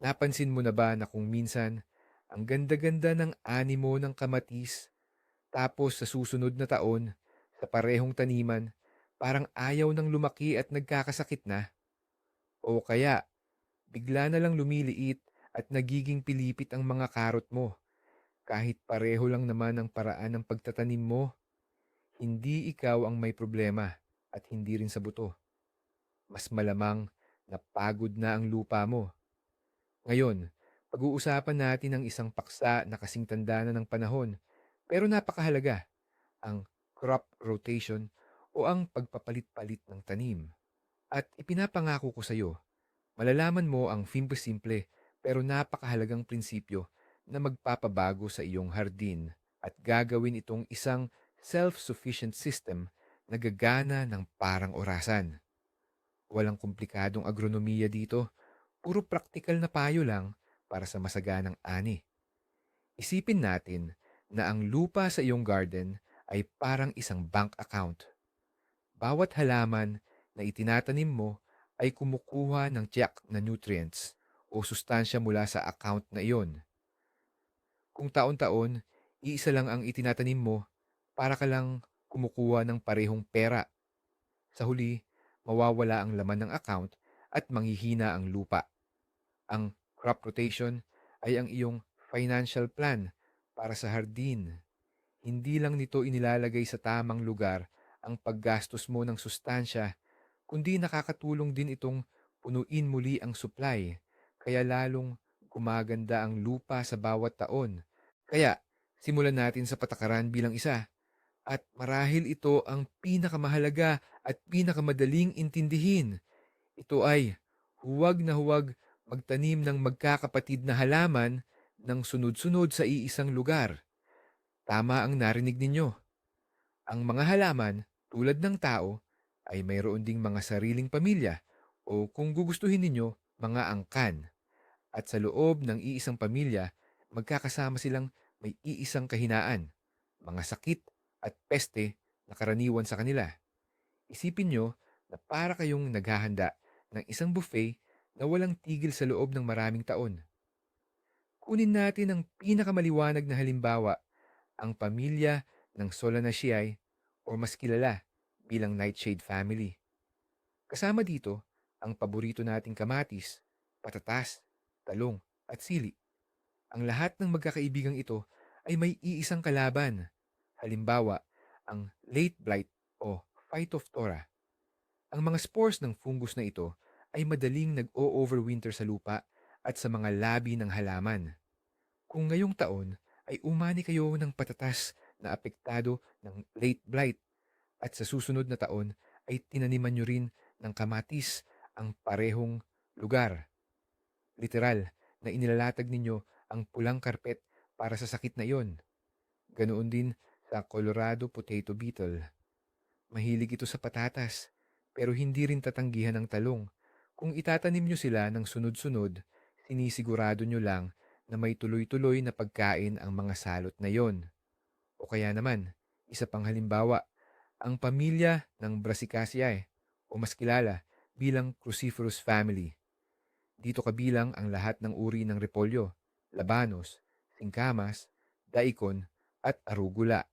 Napansin mo na ba na kung minsan, ang ganda-ganda ng animo ng kamatis, tapos sa susunod na taon, sa parehong taniman, parang ayaw nang lumaki at nagkakasakit na? O kaya, bigla na lang lumiliit at nagiging pilipit ang mga karot mo, kahit pareho lang naman ang paraan ng pagtatanim mo? Hindi ikaw ang may problema at hindi rin sa buto. Mas malamang na pagod na ang lupa mo. Ngayon, pag-uusapan natin ang isang paksa na kasing tanda na ng panahon pero napakahalaga, ang crop rotation o ang pagpapalit-palit ng tanim. At ipinapangako ko sa iyo, malalaman mo ang simple-simple pero napakahalagang prinsipyo na magpapabago sa iyong hardin at gagawin itong isang self-sufficient system na gagana ng parang orasan. Walang komplikadong agronomiya dito, puro praktikal na payo lang para sa masaganang ani. Isipin natin na ang lupa sa iyong garden ay parang isang bank account. Bawat halaman na itinatanim mo ay kumukuha ng tiyak na nutrients o sustansya mula sa account na iyon. Kung taon-taon, iisa lang ang itinatanim mo, para ka lang kumukuha ng parehong pera. Sa huli, mawawala ang laman ng account at manghihina ang lupa. Ang crop rotation ay ang iyong financial plan para sa hardin. Hindi lang nito inilalagay sa tamang lugar ang paggastos mo ng sustansya, kundi nakakatulong din itong punuin muli ang supply, kaya lalong gumaganda ang lupa sa bawat taon. Kaya, simulan natin sa patakaran bilang isa. At marahil ito ang pinakamahalaga at pinakamadaling intindihin. Ito ay huwag na huwag magtanim ng magkakapatid na halaman ng sunod-sunod sa iisang lugar. Tama ang narinig ninyo. Ang mga halaman, tulad ng tao, ay mayroon ding mga sariling pamilya o kung gugustuhin ninyo, mga angkan. At sa loob ng iisang pamilya, magkakasama silang may iisang kahinaan, mga sakit at peste na karaniwan sa kanila. Isipin nyo na para kayong naghahanda ng isang buffet na walang tigil sa loob ng maraming taon. Kunin natin ang pinakamaliwanag na halimbawa, ang pamilya ng Solanaceae o mas kilala bilang nightshade family. Kasama dito ang paborito nating kamatis, patatas, talong at sili. Ang lahat ng magkakaibigang ito ay may iisang kalaban. Halimbawa, ang late blight o phytophthora. Ang mga spores ng fungus na ito ay madaling nag-o-overwinter sa lupa at sa mga labi ng halaman. Kung ngayong taon ay umani kayo ng patatas na apektado ng late blight at sa susunod na taon ay tinaniman nyo rin ng kamatis ang parehong lugar. Literal na inilalatag ninyo ang pulang karpet para sa sakit na iyon. Ganoon din sa Colorado potato beetle. Mahilig ito sa patatas, pero hindi rin tatanggihan ng talong. Kung itatanim nyo sila ng sunod-sunod, sinisigurado nyo lang na may tuloy-tuloy na pagkain ang mga salot na yon. O kaya naman, isa pang halimbawa, ang pamilya ng Brassicaceae o mas kilala bilang Cruciferous family. Dito kabilang ang lahat ng uri ng repolyo, labanos, singkamas, daikon at arugula.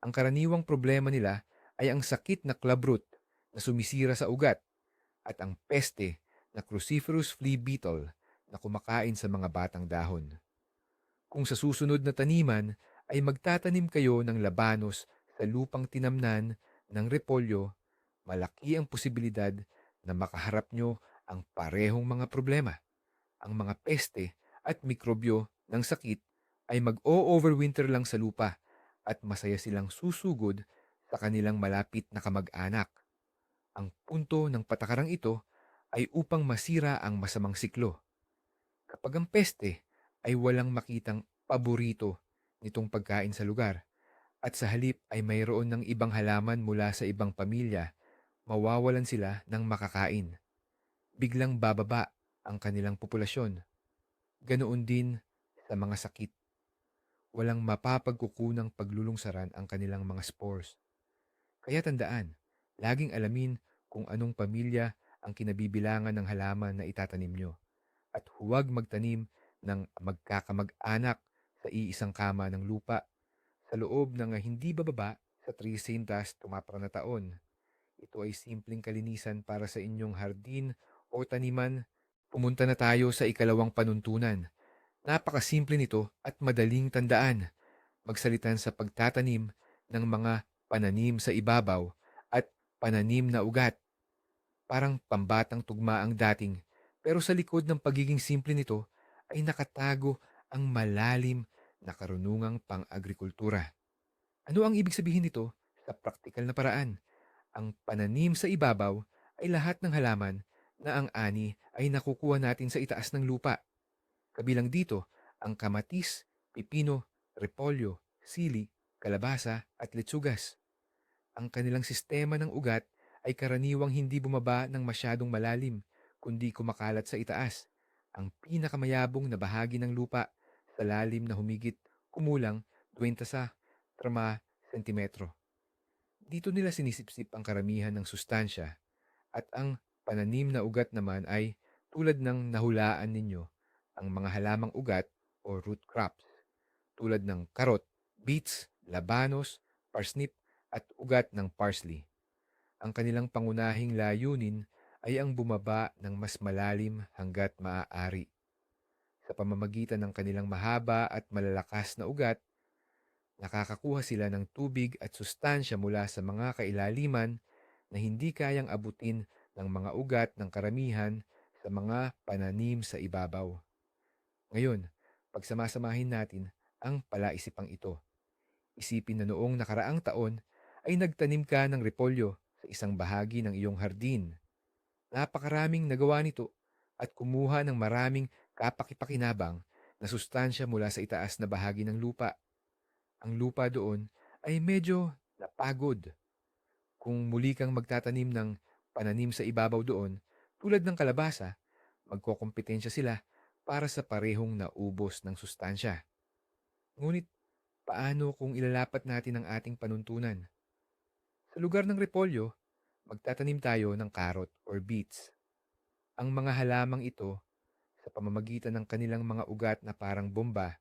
Ang karaniwang problema nila ay ang sakit na clubroot na sumisira sa ugat at ang peste na Cruciferous flea beetle na kumakain sa mga batang dahon. Kung sa susunod na taniman ay magtatanim kayo ng labanos sa lupang tinamnan ng repolyo, malaki ang posibilidad na makaharap nyo ang parehong mga problema. Ang mga peste at mikrobyo ng sakit ay mag-o-overwinter lang sa lupa at masaya silang susugod sa kanilang malapit na kamag-anak. Ang punto ng patakarang ito ay upang masira ang masamang siklo. Kapag ang peste ay walang makitang paborito nitong pagkain sa lugar at sa halip ay mayroon ng ibang halaman mula sa ibang pamilya, mawawalan sila ng makakain. Biglang bababa ang kanilang populasyon. Ganoon din sa mga sakit. Walang mapapagkukunang paglulungsaran ang kanilang mga spores. Kaya tandaan, laging alamin kung anong pamilya ang kinabibilangan ng halaman na itatanim nyo at huwag magtanim ng magkakamag-anak sa iisang kama ng lupa sa loob ng hindi bababa sa 300 tumapra na taon. Ito ay simpleng kalinisan para sa inyong hardin o taniman. Pumunta na tayo sa ikalawang panuntunan. Napakasimple nito at madaling tandaan. Magsalitan sa pagtatanim ng mga pananim sa ibabaw pananim na ugat. Parang pambatang tugma ang dating, pero sa likod ng pagiging simple nito ay nakatago ang malalim na karunungang pang-agrikultura. Ano ang ibig sabihin nito sa praktikal na paraan? Ang pananim sa ibabaw ay lahat ng halaman na ang ani ay nakukuha natin sa itaas ng lupa. Kabilang dito ang kamatis, pipino, repolyo, sili, kalabasa at letsugas. Ang kanilang sistema ng ugat ay karaniwang hindi bumaba ng masyadong malalim, kundi kumakalat sa itaas, ang pinakamayabong na bahagi ng lupa sa lalim na humigit kumulang 20 sa 3 sentimetro. Dito nila sinisipsip ang karamihan ng sustansya at ang pananim na ugat naman ay tulad ng nahulaan ninyo ang mga halamang ugat o root crops tulad ng karot, beets, labanos, parsnip at ugat ng parsley. Ang kanilang pangunahing layunin ay ang bumaba ng mas malalim hanggat maaari. Sa pamamagitan ng kanilang mahaba at malalakas na ugat, nakakakuha sila ng tubig at sustansya mula sa mga kailaliman na hindi kayang abutin ng mga ugat ng karamihan sa mga pananim sa ibabaw. Ngayon, pagsamasamahin natin ang palaisipang ito. Isipin na noong nakaraang taon ay nagtanim ka ng repolyo sa isang bahagi ng iyong hardin. Napakaraming nagawa nito at kumuha ng maraming kapakipakinabang na sustansya mula sa itaas na bahagi ng lupa. Ang lupa doon ay medyo napagod. Kung muli kang magtatanim ng pananim sa ibabaw doon, tulad ng kalabasa, magkokompetensya sila para sa parehong naubos ng sustansya. Ngunit, paano kung ilalapat natin ang ating panuntunan? Sa lugar ng repolyo, magtatanim tayo ng carrot or beets. Ang mga halamang ito, sa pamamagitan ng kanilang mga ugat na parang bomba,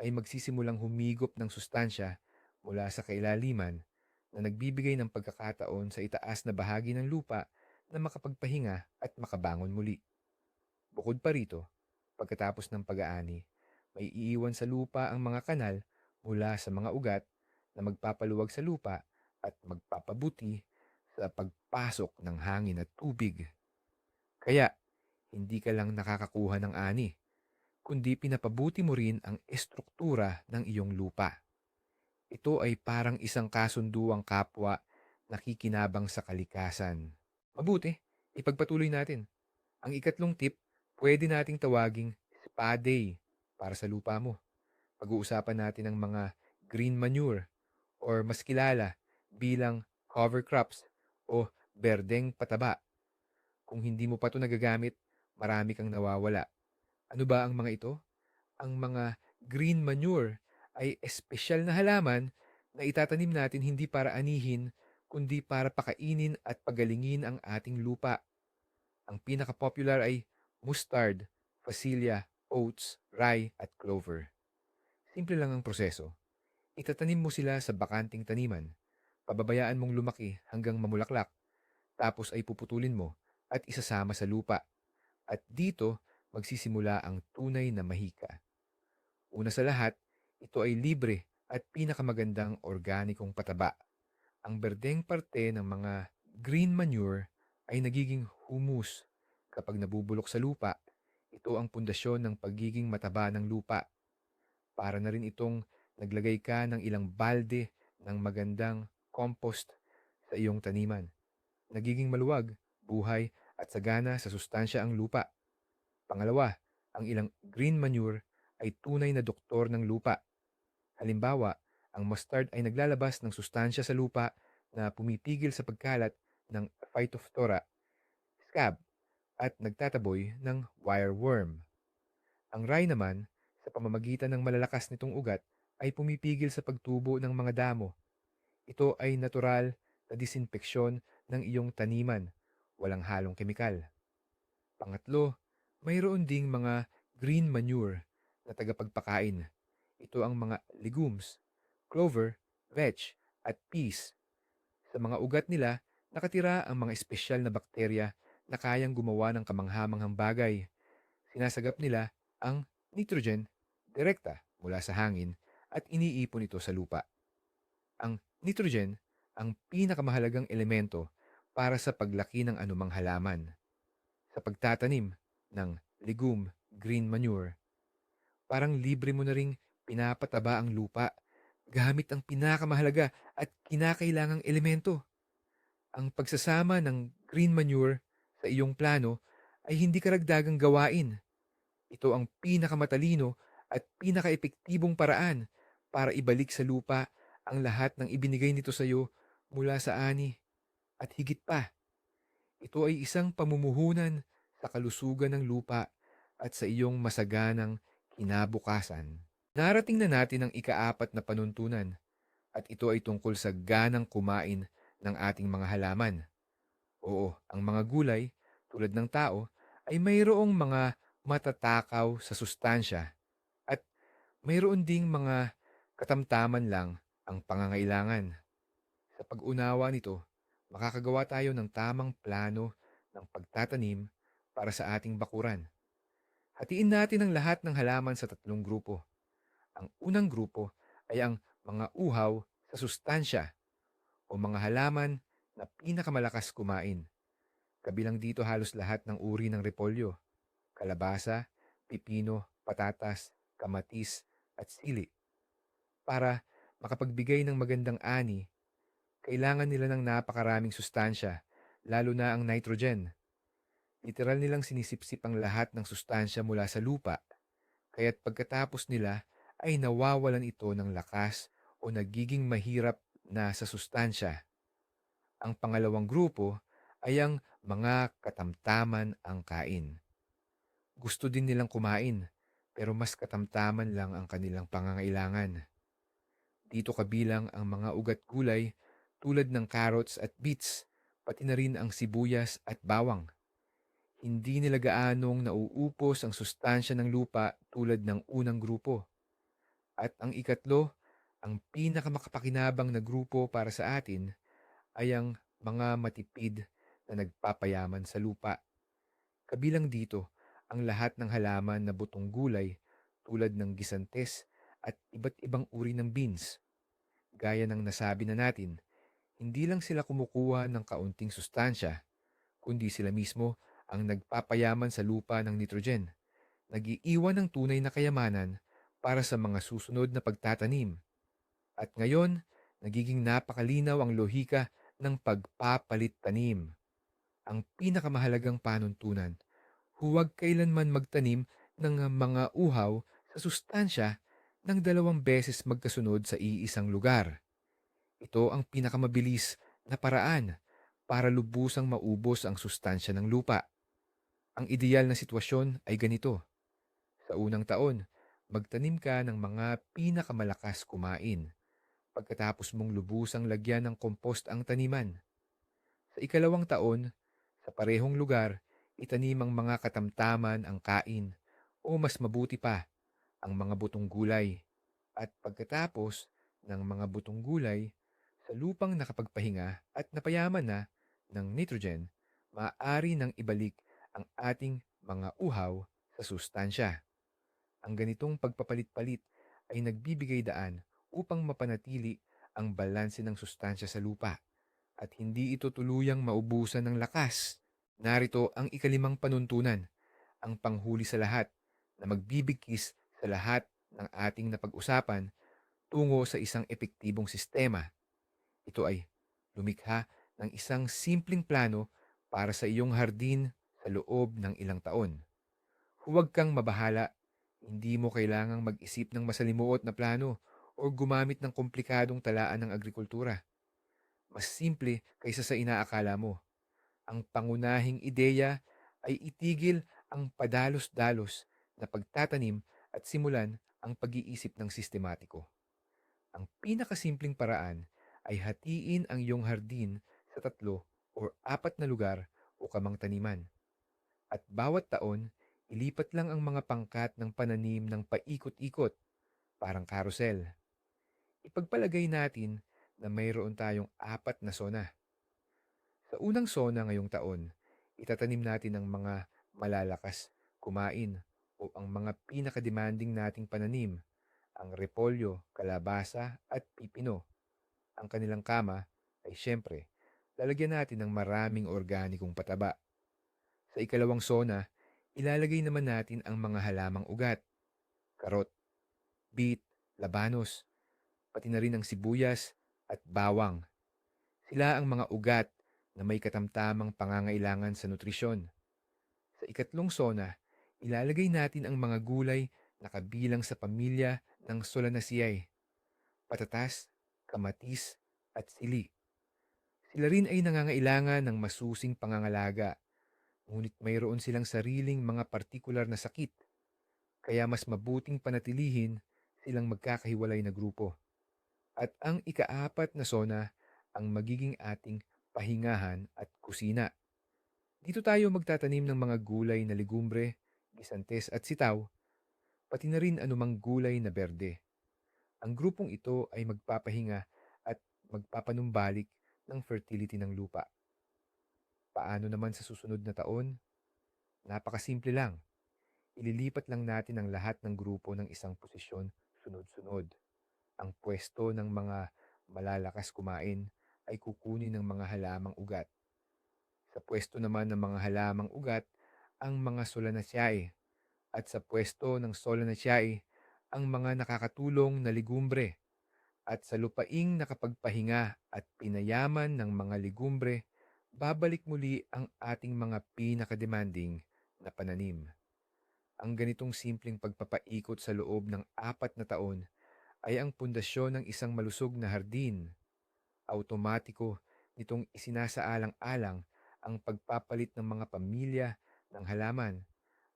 ay magsisimulang humigop ng sustansya mula sa kailaliman na nagbibigay ng pagkakataon sa itaas na bahagi ng lupa na makapagpahinga at makabangon muli. Bukod pa rito, pagkatapos ng pag-aani, may iiwan sa lupa ang mga kanal mula sa mga ugat na magpapaluwag sa lupa at magpapabuti sa pagpasok ng hangin at tubig. Kaya, hindi ka lang nakakakuha ng ani, kundi pinapabuti mo rin ang estruktura ng iyong lupa. Ito ay parang isang kasunduang kapwa nakikinabang sa kalikasan. Mabuti, ipagpatuloy natin. Ang ikatlong tip, pwede nating tawaging spa day para sa lupa mo. Pag-uusapan natin ang mga green manure or mas kilala bilang cover crops o berdeng pataba. Kung hindi mo pa ito nagagamit, marami kang nawawala. Ano ba ang mga ito? Ang mga green manure ay espesyal na halaman na itatanim natin hindi para anihin, kundi para pakainin at pagalingin ang ating lupa. Ang pinaka-popular ay mustard, fasilya, oats, rye at clover. Simple lang ang proseso. Itatanim mo sila sa bakanting taniman. Pababayaan mong lumaki hanggang mamulaklak. Tapos ay puputulin mo at isasama sa lupa. At dito, magsisimula ang tunay na mahika. Una sa lahat, ito ay libre at pinakamagandang organikong pataba. Ang berdeng parte ng mga green manure ay nagiging humus kapag nabubulok sa lupa. Ito ang pundasyon ng pagiging mataba ng lupa. Para na rin itong naglagay ka ng ilang balde ng magandang compost sa iyong taniman. Nagiging maluwag, buhay at sagana sa sustansya ang lupa. Pangalawa, ang ilang green manure ay tunay na doktor ng lupa. Halimbawa, ang mustard ay naglalabas ng sustansya sa lupa na pumipigil sa pagkalat ng Phytophthora scab at nagtataboy ng wireworm. Ang rye naman, sa pamamagitan ng malalakas nitong ugat, ay pumipigil sa pagtubo ng mga damo. Ito ay natural na disinfeksyon ng iyong taniman, walang halong kemikal. Pangatlo, Mayroon ding mga green manure na tagapagpakain. Ito ang mga legumes, clover, veg, at peas. Sa mga ugat nila, nakatira ang mga espesyal na bakterya na kayang gumawa ng kamanghamanghang bagay. Sinasagap nila ang nitrogen direkta mula sa hangin at iniipon ito sa lupa. Ang nitrogen ang pinakamahalagang elemento para sa paglaki ng anumang halaman. Sa pagtatanim ng legume green manure, parang libre mo na ring pinapataba ang lupa gamit ang pinakamahalaga at kinakailangang elemento. Ang pagsasama ng green manure sa iyong plano ay hindi karagdagang gawain. Ito ang pinakamatalino at pinakaepektibong paraan para ibalik sa lupa ang lahat ng ibinigay nito sa iyo mula sa ani. At higit pa, ito ay isang pamumuhunan sa kalusugan ng lupa at sa iyong masaganang kinabukasan. Narating na natin ang ikaapat na panuntunan at ito ay tungkol sa ganang kumain ng ating mga halaman. Oo, ang mga gulay, tulad ng tao, ay mayroong mga matatakaw sa sustansya at mayroon ding mga katamtaman lang ang pangangailangan. Sa pag-unawa nito, makakagawa tayo ng tamang plano ng pagtatanim para sa ating bakuran. Hatiin natin ang lahat ng halaman sa tatlong grupo. Ang unang grupo ay ang mga uhaw sa sustansya o mga halaman na pinakamalakas kumain. Kabilang dito halos lahat ng uri ng repolyo, kalabasa, pipino, patatas, kamatis, at sili. Para makapagbigay ng magandang ani, kailangan nila ng napakaraming sustansya, lalo na ang nitrogen. Literal nilang sinisipsip ang lahat ng sustansya mula sa lupa, kaya't pagkatapos nila ay nawawalan ito ng lakas o nagiging mahirap na sa sustansya. Ang pangalawang grupo ay ang mga katamtaman ang kain. Gusto din nilang kumain, pero mas katamtaman lang ang kanilang pangangailangan. Dito kabilang ang mga ugat gulay tulad ng carrots at beets, pati na rin ang sibuyas at bawang. Hindi nila gaanong nauupos ang sustansya ng lupa tulad ng unang grupo. At ang ikatlo, ang pinakamakapakakinabang na grupo para sa atin ay ang mga matipid na nagpapayaman sa lupa. Kabilang dito ang lahat ng halaman na butong gulay tulad ng gisantes at iba't ibang uri ng beans. Gaya ng nasabi na natin, hindi lang sila kumukuha ng kaunting sustansya, kundi sila mismo ang nagpapayaman sa lupa ng nitrogen, nag-iiwan ng tunay na kayamanan para sa mga susunod na pagtatanim. At ngayon, nagiging napakalinaw ang lohika ng pagpapalit-tanim. Ang pinakamahalagang panuntunan, huwag kailanman magtanim ng mga uhaw sa sustansya ng dalawang beses magkasunod sa iisang lugar. Ito ang pinakamabilis na paraan para lubusang maubos ang sustansya ng lupa. Ang ideal na sitwasyon ay ganito. Sa unang taon, magtanim ka ng mga pinakamalakas kumain. Pagkatapos mong lubusang lagyan ng compost ang taniman. Sa ikalawang taon, sa parehong lugar, itanim ang mga katamtaman ang kain o mas mabuti pa, ang mga butong gulay. At pagkatapos ng mga butong gulay, sa lupang nakapagpahinga at napayaman na ng nitrogen, maaari nang ibalik ang ating mga uhaw sa sustansya. Ang ganitong pagpapalit-palit ay nagbibigay daan upang mapanatili ang balanse ng sustansya sa lupa at hindi ito tuluyang maubusan ng lakas. Narito ang ikalimang panuntunan, ang panghuli sa lahat na magbibigkis sa lahat ng ating napag-usapan tungo sa isang epektibong sistema. Ito ay lumikha ng isang simpleng plano para sa iyong hardin sa loob ng ilang taon. Huwag kang mabahala. Hindi mo kailangang mag-isip ng masalimuot na plano o gumamit ng komplikadong talaan ng agrikultura. Mas simple kaysa sa inaakala mo. Ang pangunahing ideya ay itigil ang padalos-dalos na pagtatanim at simulan ang pag-iisip ng sistematiko. Ang pinakasimpleng paraan ay hatiin ang iyong hardin sa tatlo o apat na lugar o kamang taniman. At bawat taon, Ilipat lang ang mga pangkat ng pananim ng paikot-ikot, parang carousel. Ipagpalagay natin na mayroon tayong apat na sona. Sa unang sona ngayong taon, itatanim natin ang mga malalakas kumain o ang mga pinaka-demanding nating pananim, ang repolyo, kalabasa at pipino. Ang kanilang kama ay siyempre, lalagyan natin ng maraming organikong pataba. Sa ikalawang sona, ilalagay naman natin ang mga halamang ugat, karot, beet, labanos, pati na rin ang sibuyas at bawang. Sila ang mga ugat na may katamtamang pangangailangan sa nutrisyon. Sa ikatlong sona, ilalagay natin ang mga gulay na kabilang sa pamilya ng Solanaceae, patatas, kamatis, at sili. Sila rin ay nangangailangan ng masusing pangangalaga, ngunit mayroon silang sariling mga partikular na sakit, kaya mas mabuting panatilihin silang magkakahiwalay na grupo. At ang ikaapat na sona ang magiging ating pahingahan at kusina. Dito tayo magtatanim ng mga gulay na legumbre, gisantes at sitaw, pati na rin anumang gulay na berde. Ang grupong ito ay magpapahinga at magpapanumbalik ng fertility ng lupa. Paano naman sa susunod na taon? Napakasimple lang. Ililipat lang natin ang lahat ng grupo ng isang posisyon sunod-sunod. Ang pwesto ng mga malalakas kumain ay kukunin ng mga halamang ugat. Sa pwesto naman ng mga halamang ugat, ang mga solanaceae. At sa pwesto ng solanaceae, ang mga nakakatulong na legumbre. At sa lupaing nakapagpahinga at pinayaman ng mga legumbre, babalik muli ang ating mga pinakademanding na pananim. Ang ganitong simpleng pagpapaikot sa loob ng apat na taon ay ang pundasyon ng isang malusog na hardin automatiko nitong isinasaalang-alang ang pagpapalit ng mga pamilya ng halaman,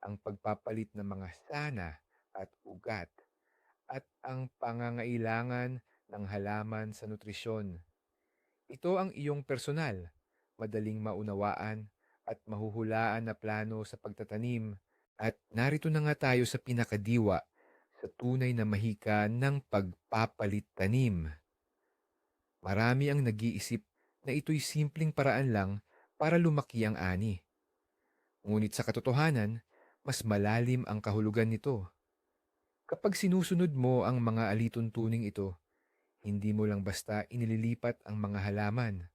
ang pagpapalit ng mga sana at ugat, at ang pangangailangan ng halaman sa nutrisyon. Ito ang iyong personal, madaling maunawaan at mahuhulaan na plano sa pagtatanim at narito na nga tayo sa pinakadiwa sa tunay na mahika ng pagpapalit tanim. Marami ang nag-iisip na ito'y simpleng paraan lang para lumaki ang ani. Ngunit sa katotohanan, mas malalim ang kahulugan nito. Kapag sinusunod mo ang mga alituntuning ito, hindi mo lang basta inililipat ang mga halaman.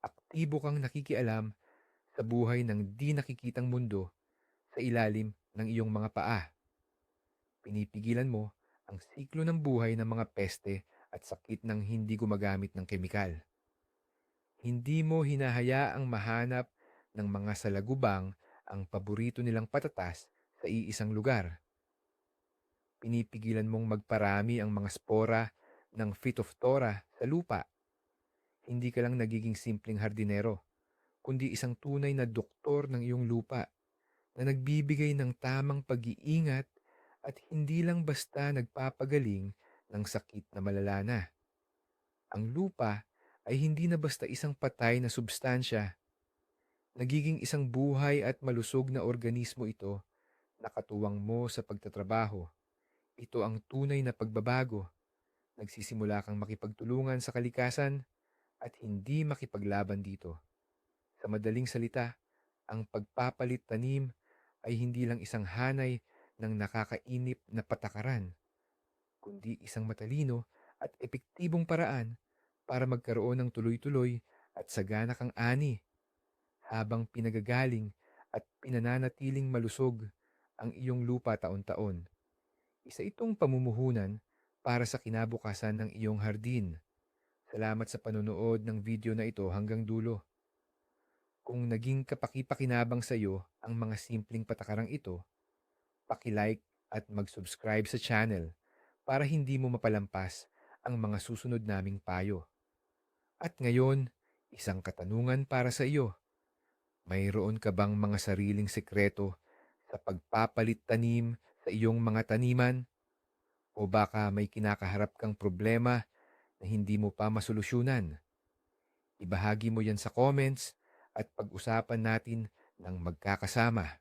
Aktibo kang nakikialam sa buhay ng di nakikitang mundo sa ilalim ng iyong mga paa. Pinipigilan mo ang siklo ng buhay ng mga peste at sakit ng hindi gumagamit ng kemikal. Hindi mo hinahayaang mahanap ng mga salagubang ang paborito nilang patatas sa iisang lugar. Pinipigilan mong magparami ang mga spora ng Phytophthora sa lupa. Hindi ka lang nagiging simpleng hardinero, kundi isang tunay na doktor ng iyong lupa na nagbibigay ng tamang pag-iingat at hindi lang basta nagpapagaling ng sakit na malala na. Ang lupa ay hindi na basta isang patay na substansya. Nagiging isang buhay at malusog na organismo ito na katuwang mo sa pagtatrabaho. Ito ang tunay na pagbabago. Nagsisimula kang makipagtulungan sa kalikasan at hindi makipaglaban dito. Sa madaling salita, ang pagpapalit tanim ay hindi lang isang hanay ng nakakainip na patakaran kundi isang matalino at epektibong paraan para magkaroon ng tuloy-tuloy at sagana kang ani habang pinagagaling at pinananatiling malusog ang iyong lupa taon-taon. Isa itong pamumuhunan para sa kinabukasan ng iyong hardin. Salamat sa panonood ng video na ito hanggang dulo. Kung naging kapakipakinabang sa iyo ang mga simpleng patakarang ito, paki-like at mag-subscribe sa channel para hindi mo mapalampas ang mga susunod naming payo. At ngayon, isang katanungan para sa iyo. Mayroon ka bang mga sariling sekreto sa pagpapalit tanim sa iyong mga taniman? O baka may kinakaharap kang problema na hindi mo pa masolusyonan? Ibahagi mo yan sa comments at pag-usapan natin ng magkakasama.